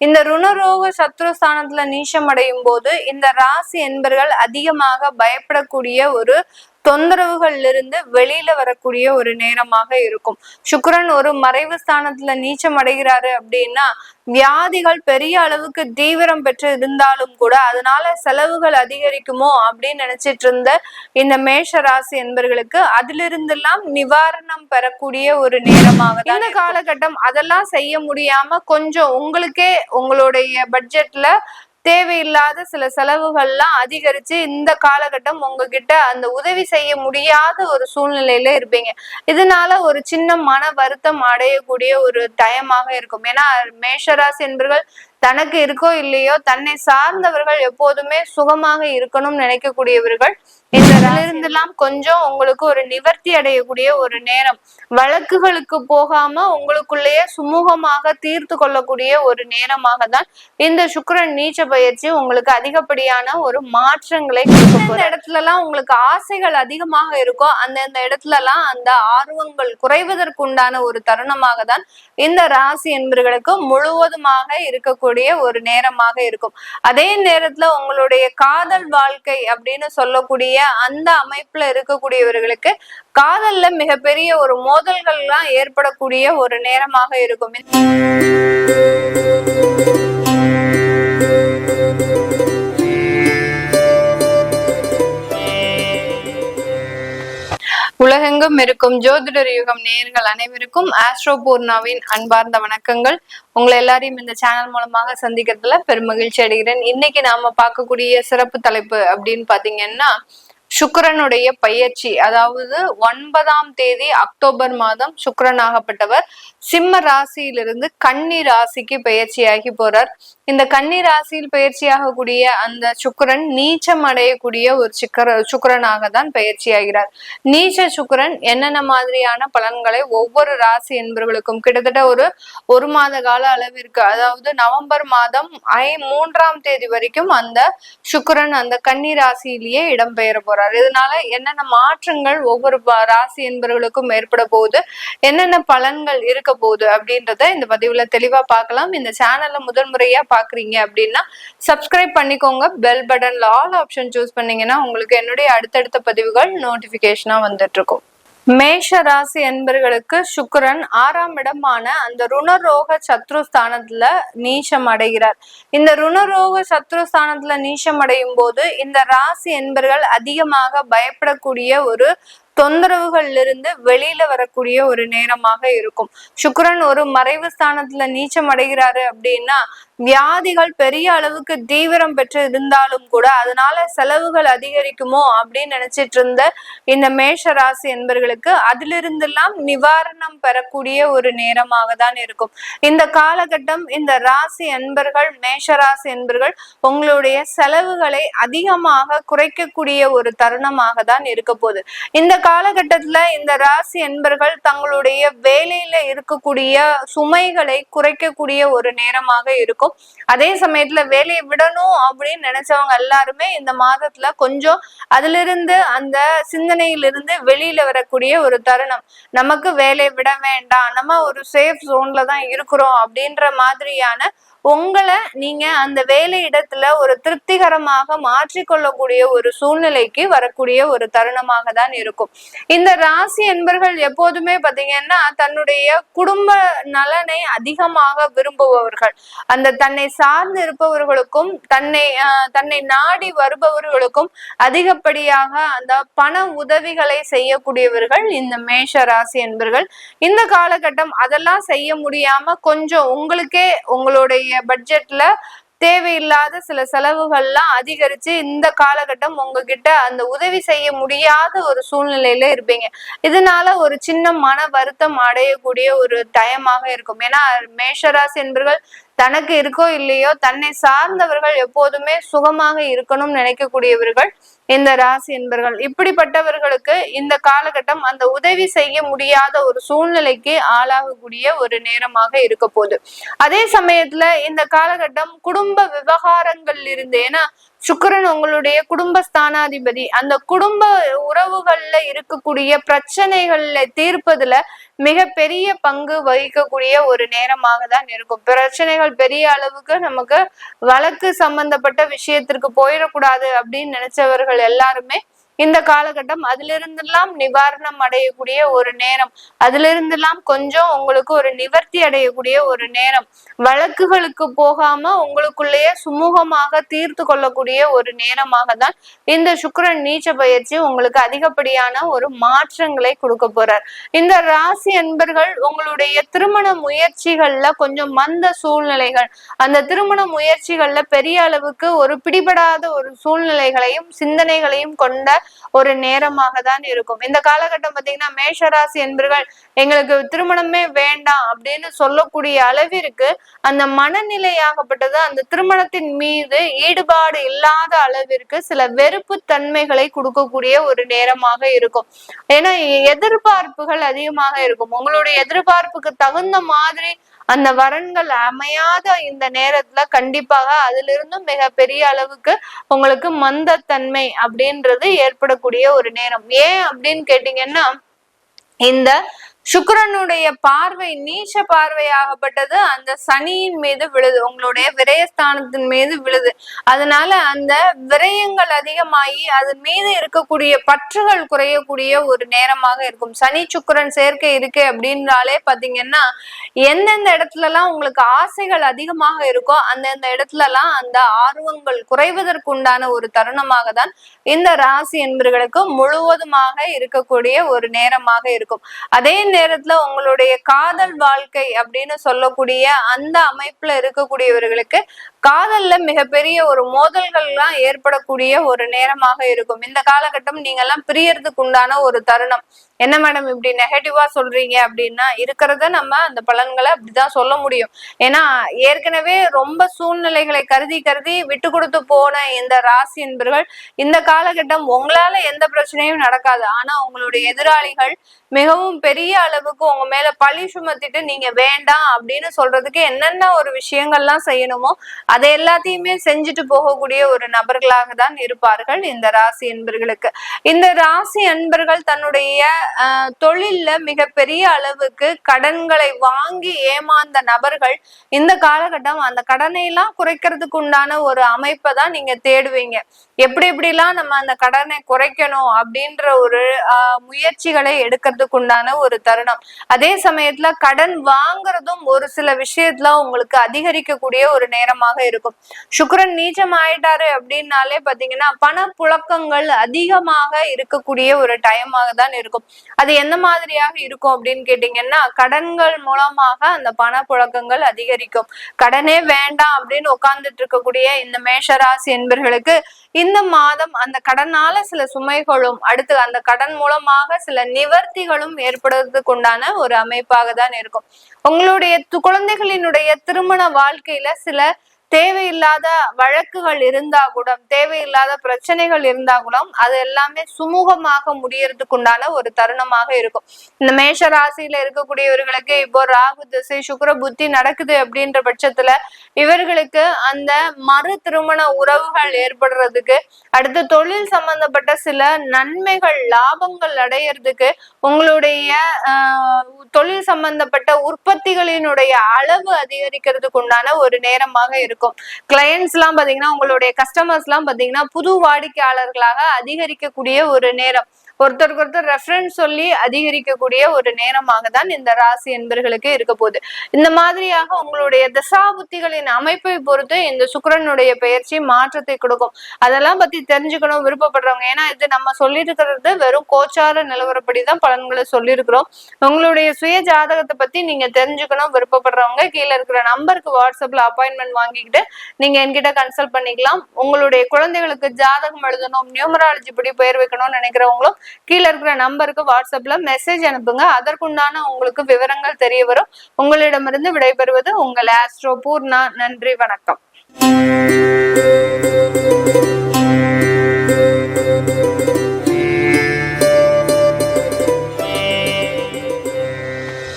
இந்த ருணரோக சத்ருஸ்தானத்துல நீச்சம் அடையும் போது இந்த ராசி என்பர்கள் அதிகமாக பயப்படக்கூடிய ஒரு தொந்தரவுகள்ல இருந்து வெளியில வரக்கூடிய ஒரு நேரமாக இருக்கும். சுக்கிரன் ஒரு மறைவு ஸ்தானத்துல நீச்சம் அடைகிறாரு அப்படின்னா வியாதிகள் பெரிய அளவுக்கு தீவிரம் பெற்று இருந்தாலும் கூட அதனால செலவுகள் அதிகரிக்குமோ அப்படின்னு நினைச்சிட்டு இருந்த இந்த மேஷ ராசி என்பர்களுக்கு அதிலிருந்தெல்லாம் நிவாரணம் பெறக்கூடிய ஒரு நேரமாக இந்த காலகட்டம் அதெல்லாம் செய்ய முடியாம கொஞ்சம் உங்களுக்கே உங்களுடைய பட்ஜெட்ல தேவையில்லாத சில செலவுகள்லாம் அதிகரிச்சு இந்த காலகட்டம் உங்ககிட்ட அந்த உதவி செய்ய முடியாத ஒரு சூழ்நிலையில இருப்பீங்க. இதனால ஒரு சின்ன மன வருத்தம் அடையக்கூடிய ஒரு டயமாக இருக்கும். ஏன்னா மேஷராசி என்பர்கள் தனக்கு இருக்கோ இல்லையோ தன்னை சார்ந்தவர்கள் எப்போதுமே சுகமாக இருக்கணும்னு நினைக்கக்கூடியவர்கள். இந்த இருந்தெல்லாம் கொஞ்சம் உங்களுக்கு ஒரு நிவர்த்தி அடையக்கூடிய ஒரு நேரம். வழக்குகளுக்கு போகாம உங்களுக்குள்ளேயே சுமூகமாக தீர்த்து கொள்ளக்கூடிய ஒரு நேரமாக தான் இந்த சுக்கரன் நீச்ச பயிற்சி உங்களுக்கு அதிகப்படியான ஒரு மாற்றங்களை கொடுக்க இடத்துல எல்லாம் உங்களுக்கு ஆசைகள் அதிகமாக இருக்கோ அந்தந்த இடத்துல எல்லாம் அந்த ஆர்வங்கள் குறைவதற்கு உண்டான ஒரு தருணமாக தான் இந்த ராசி என்பர்களுக்கு முழுவதுமாக இருக்கக்கூடிய ஒரு நேரமாக இருக்கும். அதே நேரத்துல உங்களுடைய காதல் வாழ்க்கை அப்படின்னு சொல்லக்கூடிய அந்த அமைப்புல இருக்கக்கூடியவர்களுக்கு காதல்ல மிகப்பெரிய ஒரு மோதல்கள்லாம் ஏற்படக்கூடிய ஒரு நேரமாக இருக்கும். உலகெங்கும் இருக்கும் ஜோதிடர் யுகம் நேர்கள் அனைவருக்கும் ஆஸ்ட்ரோ பூர்ணாவின் அன்பார்ந்த வணக்கங்கள். உங்களை எல்லாரையும் இந்த சேனல் மூலமாக சந்திக்கிறதுல பெருமகிழ்ச்சி அடைகிறேன். இன்னைக்கு நாம பார்க்கக்கூடிய சிறப்பு தலைப்பு அப்படின்னு பாத்தீங்கன்னா சுக்கிரனுடைய பயிற்சி அதாவது ஒன்பதாம் தேதி அக்டோபர் மாதம் சுக்கிரனாகப்பட்டவர் சிம்ம ராசியிலிருந்து கன்னி ராசிக்கு பயிற்சியாகி போறார். இந்த கன்னி ராசியில் பயிற்சியாகக்கூடிய அந்த சுக்கிரன் நீச்சம் அடையக்கூடிய ஒரு சுக்கர சுக்கரனாக தான் பயிற்சியாகிறார். நீச்ச சுக்கிரன் என்னென்ன மாதிரியான பலன்களை ஒவ்வொரு ராசி என்பவர்களுக்கும் கிட்டத்தட்ட ஒரு ஒரு மாத கால அளவிற்கு அதாவது நவம்பர் மாதம் ஐ மூன்றாம் தேதி வரைக்கும் அந்த சுக்கிரன் அந்த கன்னி ராசியிலேயே இடம்பெயர போறார். இதனால என்னென்ன மாற்றங்கள் ஒவ்வொரு ராசி என்பவர்களுக்கும் ஏற்பட போகுது? என்னென்ன பலன்கள் இருக்க போகுது அப்படின்றத இந்த பதிவுல தெளிவா பார்க்கலாம். இந்த சேனல்ல முதல் முறையா பாக்குறீங்க அப்படின்னா சப்ஸ்கிரைப் பண்ணிக்கோங்க. பெல் பட்டன்ல ஆல் ஆப்ஷன் சூஸ் பண்ணீங்கன்னா உங்களுக்கு என்னுடைய அடுத்தடுத்த பதிவுகள் நோட்டிபிகேஷனா வந்துட்டு இருக்கும். மேஷ ராசி என்பர்களுக்கு சுக்கிரன் ஆறாம் இடமான அந்த ருணரோக சத்ருஸ்தானத்துல நீச்சம் அடைகிறார். இந்த ருணரோக சத்ருஸ்தானத்துல நீச்சம் அடையும் போது இந்த ராசி என்பர்கள் அதிகமாக பயப்படக்கூடிய ஒரு தொந்தரவுகள்ல இருந்து வெளியில வரக்கூடிய ஒரு நேரமாக இருக்கும். சுக்கரன் ஒரு மறைவு ஸ்தானத்துல நீச்சம் அடைகிறாரு அப்படின்னா வியாதிகள் பெரிய அளவுக்கு தீவிரம் பெற்று இருந்தாலும் கூட அதனால செலவுகள் அதிகரிக்குமோ அப்படின்னு நினைச்சிட்டு இருந்த இந்த மேஷ ராசி என்பர்களுக்கு அதிலிருந்தெல்லாம் நிவாரணம் பெறக்கூடிய ஒரு நேரமாக தான் இருக்கும். இந்த காலகட்டம் இந்த ராசி என்பர்கள் மேஷ ராசி என்பர்கள் உங்களுடைய செலவுகளை அதிகமாக குறைக்கக்கூடிய ஒரு தருணமாக தான் இருக்க போகுது. இந்த காலகட்டத்துல இந்த ராசி என்பர்கள் தங்களுடைய வேலையில இருக்கக்கூடிய சுமைகளை குறைக்கக்கூடிய ஒரு நேரமாக இருக்கும். அதே சமயத்துல வேலையை விடணும் அப்படின்னு நினைச்சவங்க எல்லாருமே இந்த மாதத்துல கொஞ்சம் அதுல இருந்து அந்த சிந்தனையிலிருந்து வெளியில வரக்கூடிய ஒரு தருணம். நமக்கு வேலையை விட வேண்டாம். நம்ம ஒரு சேஃப் ஜோன்ல தான் இருக்கிறோம் அப்படின்ற மாதிரியான உங்களை நீங்க அந்த வேலை இடத்துல ஒரு திருப்திகரமாக மாற்றிக்கொள்ளக்கூடிய ஒரு சூழ்நிலைக்கு வரக்கூடிய ஒரு தருணமாக தான் இருக்கும். இந்த ராசி என்பர்கள் எப்போதுமே பாத்தீங்கன்னா தன்னுடைய குடும்ப நலனை அதிகமாக விரும்புபவர்கள். அந்த தன்னை சார்ந்து இருப்பவர்களுக்கும் தன்னை ஆஹ், தன்னை நாடி வருபவர்களுக்கும் அதிகப்படியாக அந்த பண உதவிகளை செய்யக்கூடியவர்கள் இந்த மேஷ ராசி என்பர்கள். இந்த காலகட்டம் அதெல்லாம் செய்ய முடியாம கொஞ்சம் உங்களுக்கே உங்களுடைய பட்ஜெட்ல தேவையில்லாத சில செலவுகள்லாம் அதிகரிச்சு இந்த காலகட்டம் உங்ககிட்ட அந்த உதவி செய்ய முடியாத ஒரு சூழ்நிலையில இருப்பீங்க. இதனால ஒரு சின்ன மன வருத்தம் அடையக்கூடிய ஒரு டயமாக இருக்கும். ஏன்னா மேஷராசி என்பர்கள் தனக்கு இருக்கோ இல்லையோ தன்னை சார்ந்தவர்கள் எப்போதுமே சுகமாக இருக்கணும்னு நினைக்கக்கூடியவர்கள் இந்த ராசி என்பர்கள். இப்படிப்பட்டவர்களுக்கு இந்த காலகட்டம் அந்த உதவி செய்ய முடியாத ஒரு சூழ்நிலைக்கு ஆளாகக்கூடிய ஒரு நேரமாக இருக்க போகுது. அதே சமயத்துல இந்த காலகட்டம் குடும்ப விவகாரங்கள் இருந்து ஏன்னா சுக்கிரன் உங்களுடைய குடும்பஸ்தானாதிபதி. அந்த குடும்ப உறவுகள்ல இருக்கக்கூடிய பிரச்சனைகள்ல தீர்ப்பதுல மிக பெரிய பங்கு வகிக்கக்கூடிய ஒரு நேரமாக தான் இருக்கும். பிரச்சனைகள் பெரிய அளவுக்கு நமக்கு வழக்கு சம்பந்தப்பட்ட விஷயத்திற்கு போயிடக்கூடாது அப்படின்னு நினைச்சவர்கள் எல்லாருமே இந்த காலகட்டம் அதிலிருந்தெல்லாம் நிவாரணம் அடையக்கூடிய ஒரு நேரம். அதிலிருந்தெல்லாம் கொஞ்சம் உங்களுக்கு ஒரு நிவர்த்தி அடையக்கூடிய ஒரு நேரம். வழக்குகளுக்கு போகாம உங்களுக்குள்ளேயே சுமூகமாக தீர்த்து கொள்ளக்கூடிய ஒரு நேரமாக தான் இந்த சுக்கரன் நீச்ச பயிற்சி உங்களுக்கு அதிகப்படியான ஒரு மாற்றங்களை கொடுக்க போறார். இந்த ராசி என்பர்கள் உங்களுடைய திருமண முயற்சிகள்ல கொஞ்சம் மந்த சூழ்நிலைகள். அந்த திருமண முயற்சிகள்ல பெரிய அளவுக்கு ஒரு பிடிபடாத ஒரு சூழ்நிலைகளையும் சிந்தனைகளையும் கொண்ட ஒரு நேரமாக தான் இருக்கும். இந்த காலகட்டம் பாத்தீங்கன்னா மேஷராசி என்பர்கள் எங்களுக்கு திருமணமே வேண்டாம் அப்படின்னு சொல்லக்கூடிய அளவிற்கு அந்த மனநிலையாகப்பட்டது அந்த திருமணத்தின் மீது ஈடுபாடு இல்லாத அளவிற்கு சில வெறுப்பு தன்மைகளை கொடுக்கக்கூடிய ஒரு நேரமாக இருக்கும். ஏன்னா எதிர்பார்ப்புகள் அதிகமாக இருக்கும். உங்களுடைய எதிர்பார்ப்புக்கு தகுந்த மாதிரி அந்த வரன்கள் அமையாத இந்த நேரத்துல கண்டிப்பாக அதுல இருந்தும் மிக பெரிய அளவுக்கு உங்களுக்கு மந்தத்தன்மை அப்படின்றது ஏற்படக்கூடிய ஒரு நேரம். ஏன் அப்படின்னு கேட்டீங்கன்னா இந்த சுக்கரனுடைய பார்வை நீச்ச பார்வையாகப்பட்டது. அந்த சனியின் மீது விழுது. உங்களுடைய விரயஸ்தானத்தின் மீது விழுது. அதனால அந்த விரயங்கள் அதிகமாகி அதன் மீது இருக்கக்கூடிய பற்றுகள் குறையக்கூடிய ஒரு நேரமாக இருக்கும். சனி சுக்கரன் சேர்க்கை இருக்கு அப்படின்றாலே பாத்தீங்கன்னா எந்தெந்த இடத்துல எல்லாம் உங்களுக்கு ஆசைகள் அதிகமாக இருக்கோ அந்தந்த இடத்துல எல்லாம் அந்த ஆர்வங்கள் குறைவதற்கு உண்டான ஒரு தருணமாக தான் இந்த ராசி என்பர்களுக்கு முழுவதுமாக இருக்கக்கூடிய ஒரு நேரமாக இருக்கும். அதே நேரத்துல உங்களுடைய காதல் வாழ்க்கை அப்படின்னு சொல்லக்கூடிய அந்த அமைப்புல இருக்கக்கூடியவர்களுக்கு காதல்ல மிகப்பெரிய ஒரு மோதல்கள்லாம் ஏற்படக்கூடிய ஒரு நேரமாக இருக்கும். இந்த காலகட்டம் நீங்க எல்லாம் பிரியறதுக்கு உண்டான ஒரு தருணம். என்ன மேடம் இப்படி நெகட்டிவா சொல்றீங்க அப்படின்னா இருக்கிறத நம்ம அந்த பலன்களை அப்படிதான் சொல்ல முடியும். ஏன்னா ஏற்கனவே ரொம்ப சூழ்நிலைகளை கருதி கருதி விட்டு கொடுத்து போன இந்த ராசி என்பர்கள் இந்த காலகட்டம் உங்களால எந்த பிரச்சனையும் நடக்காது. ஆனா உங்களுடைய எதிராளிகள் மிகவும் பெரிய அளவுக்கு உங்க மேல பழி சுமத்திட்டு நீங்க வேண்டாம் அப்படின்னு சொல்றதுக்கு என்னென்ன ஒரு விஷயங்கள்லாம் செய்யணுமோ அதை எல்லாத்தையுமே செஞ்சுட்டு போகக்கூடிய ஒரு நபர்களாக தான் இருப்பார்கள் இந்த ராசி என்பர்களுக்கு இந்த ராசி அன்பர்கள் தன்னுடைய தொழில்ல மிகப்பெரிய அளவுக்கு கடன்களை வாங்கி ஏமாந்த நபர்கள் இந்த காலகட்டம் அந்த கடனை எல்லாம் குறைக்கிறதுக்கு உண்டான ஒரு அமைப்பை தான் நீங்க தேடுவீங்க. எப்படி எப்படிலாம் நம்ம அந்த கடனை குறைக்கணும் அப்படின்ற ஒரு முயற்சிகளை எடுக்கிறதுக்கு உண்டான ஒரு தருணம். அதே சமயத்துல கடன் வாங்குறதும் ஒரு சில விஷயத்துல உங்களுக்கு அதிகரிக்கக்கூடிய ஒரு நேரமாக இருக்கும். சுக்கரன் நீச்சம் ஆயிட்டாரு அப்படின்னாலே பாத்தீங்கன்னா பண புழக்கங்கள் அதிகமாக இருக்கக்கூடிய ஒரு டைமாக தான் இருக்கும். அது எந்த மாதிரியாக இருக்கும் அப்படின்னு கேட்டீங்கன்னா கடன்கள் மூலமாக அந்த பண புழக்கங்கள் அதிகரிக்கும். கடனே வேண்டாம் அப்படின்னு உட்கார்ந்துட்டு இருக்கக்கூடிய இந்த மேஷராசி என்பர்களுக்கு இந்த மாதம் அந்த கடனால சில சுமைகளும் அடுத்து அந்த கடன் மூலமாக சில நிவர்த்திகளும் ஏற்படுறதுக்கு உண்டான ஒரு அமைப்பாக தான் இருக்கும். உங்களுடைய குழந்தைகளினுடைய திருமண வாழ்க்கையில சில தேவையில்லாத வழக்குகள் இருந்தா கூட தேவையில்லாத பிரச்சனைகள் இருந்தா கூட அது எல்லாமே சுமூகமாக முடியறதுக்கு உண்டான ஒரு தருணமாக இருக்கும். இந்த மேஷ ராசியில இருக்கக்கூடியவர்களுக்கு இப்போ ராகு திசை சுக்கர புத்தி நடக்குது அப்படின்ற பட்சத்துல இவர்களுக்கு அந்த மறு திருமண உறவுகள் ஏற்படுறதுக்கு அடுத்து தொழில் சம்பந்தப்பட்ட சில நன்மைகள் லாபங்கள் அடையிறதுக்கு உங்களுடைய தொழில் சம்பந்தப்பட்ட உற்பத்திகளினுடைய அளவு அதிகரிக்கிறதுக்கு உண்டான ஒரு நேரமாக இருக்கும். இருக்கும். கிளையன்ஸ் எல்லாம் பாத்தீங்கன்னா உங்களுடைய கஸ்டமர்ஸ் எல்லாம் பாத்தீங்கன்னா புது வாடிக்கையாளர்களாக அதிகரிக்கக்கூடிய ஒரு நேரம். ஒருத்தருக்கு ஒருத்தர் ரெஃபரன்ஸ் சொல்லி அதிகரிக்கக்கூடிய ஒரு நேரமாக தான் இந்த ராசி என்பர்களுக்கு இருக்க போகுது. இந்த மாதிரியாக உங்களுடைய தசா புத்திகளின் அமைப்பை பொறுத்து இந்த சுக்கரனுடைய பயிற்சி மாற்றத்தை கொடுக்கும். அதெல்லாம் பத்தி தெரிஞ்சுக்கணும் விருப்பப்படுறவங்க. ஏன்னா இது நம்ம சொல்லியிருக்கிறது வெறும் கோச்சார நிலவரப்படி தான் பலன்களை சொல்லியிருக்கிறோம். உங்களுடைய சுய ஜாதகத்தை பத்தி நீங்க தெரிஞ்சுக்கணும் விருப்பப்படுறவங்க கீழே இருக்கிற நம்பருக்கு வாட்ஸ்அப்ல அப்பாயின்மெண்ட் வாங்கிக்கிட்டு நீங்க என்கிட்ட கன்சல்ட் பண்ணிக்கலாம். உங்களுடைய குழந்தைகளுக்கு ஜாதகம் எழுதணும் நியூமராலஜி படி பெயர் வைக்கணும்னு நினைக்கிறவங்களும் கீழே இருக்கிற நம்பருக்கு வாட்ஸ்அப்ல மெசேஜ் அனுப்புங்க. அதற்குண்டான உங்களுக்கு விவரங்கள் தெரிய வரும். உங்களிடமிருந்து விடைபெறுவது உங்கள் ஆஸ்ட்ரோ பூர்ணா. நன்றி வணக்கம்.